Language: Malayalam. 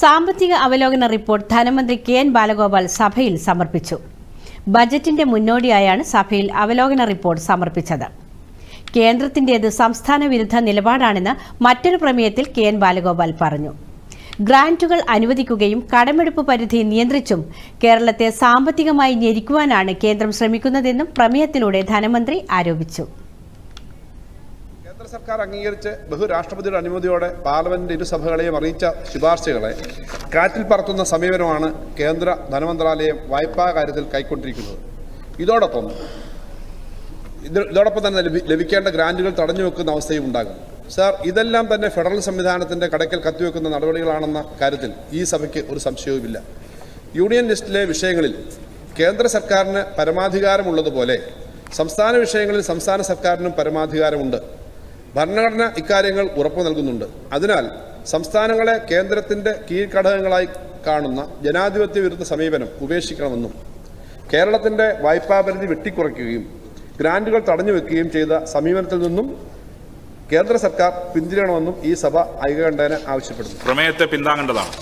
സാമ്പത്തിക അവലോകന റിപ്പോർട്ട് ധനമന്ത്രി കെ എൻ ബാലഗോപാൽ സഭയിൽ സമർപ്പിച്ചു. ബജറ്റിന്റെ മുന്നോടിയായാണ് സഭയിൽ അവലോകന റിപ്പോർട്ട് സമർപ്പിച്ചത്. കേന്ദ്രത്തിന്റേത് സംസ്ഥാന വിരുദ്ധ നിലപാടാണെന്ന് മറ്റൊരു പ്രമേയത്തിൽ കെ എൻ ബാലഗോപാൽ പറഞ്ഞു. ഗ്രാന്റുകൾ അനുവദിക്കുകയും കടമെടുപ്പ് പരിധി നിയന്ത്രിച്ചും കേരളത്തെ സാമ്പത്തികമായി ഞെരിക്കുവാനാണ് കേന്ദ്രം ശ്രമിക്കുന്നതെന്നും പ്രമേയത്തിലൂടെ ധനമന്ത്രി ആരോപിച്ചു. കേന്ദ്ര സർക്കാർ അംഗീകരിച്ച് ബഹുരാഷ്ട്രപതിയുടെ അനുമതിയോടെ പാർലമെന്റിന്റെ ഇരുസഭകളെയും അറിയിച്ച ശുപാർശകളെ കാറ്റിൽ പറത്തുന്ന സമീപനമാണ് കേന്ദ്ര ധനമന്ത്രാലയം വായ്പാ കാര്യത്തിൽ കൈക്കൊണ്ടിരിക്കുന്നത്. ഇതോടൊപ്പം ഇത് ഇതോടൊപ്പം തന്നെ ലഭി- ലഭിക്കേണ്ട ഗ്രാന്റുകൾ തടഞ്ഞു വെക്കുന്ന അവസ്ഥയും ഉണ്ടാകും. സാർ ഇതെല്ലാം തന്നെ ഫെഡറൽ സംവിധാനത്തിന്റെ കടക്കൽ കത്തിവെക്കുന്ന നടപടികളാണെന്ന കാര്യത്തിൽ ഈ സഭയ്ക്ക് ഒരു സംശയവുമില്ല. യൂണിയൻ ലിസ്റ്റിലെ വിഷയങ്ങളിൽ കേന്ദ്ര സർക്കാരിന് പരമാധികാരമുള്ളതുപോലെ സംസ്ഥാന വിഷയങ്ങളിൽ സംസ്ഥാന സർക്കാരിനും പരമാധികാരമുണ്ട്. ഭരണഘടന ഇക്കാര്യങ്ങൾ ഉറപ്പു നൽകുന്നുണ്ട്. അതിനാൽ സംസ്ഥാനങ്ങളെ കേന്ദ്രത്തിന്റെ കീഴ്ഘടകങ്ങളായി കാണുന്ന ജനാധിപത്യ വിരുദ്ധ സമീപനം ഉപേക്ഷിക്കണമെന്നും കേരളത്തിന്റെ വായ്പാ പരിധി വെട്ടിക്കുറയ്ക്കുകയും ഗ്രാന്റുകൾ തടഞ്ഞു വെക്കുകയും ചെയ്ത സമീപനത്തിൽ നിന്നും കേന്ദ്ര സർക്കാർ പിന്തിരിയണമെന്നും ഈ സഭ ഐകകണ്ഠേന ആവശ്യപ്പെടുന്നു. പ്രമേയത്തെ പിന്താങ്ങേണ്ടതാണ്.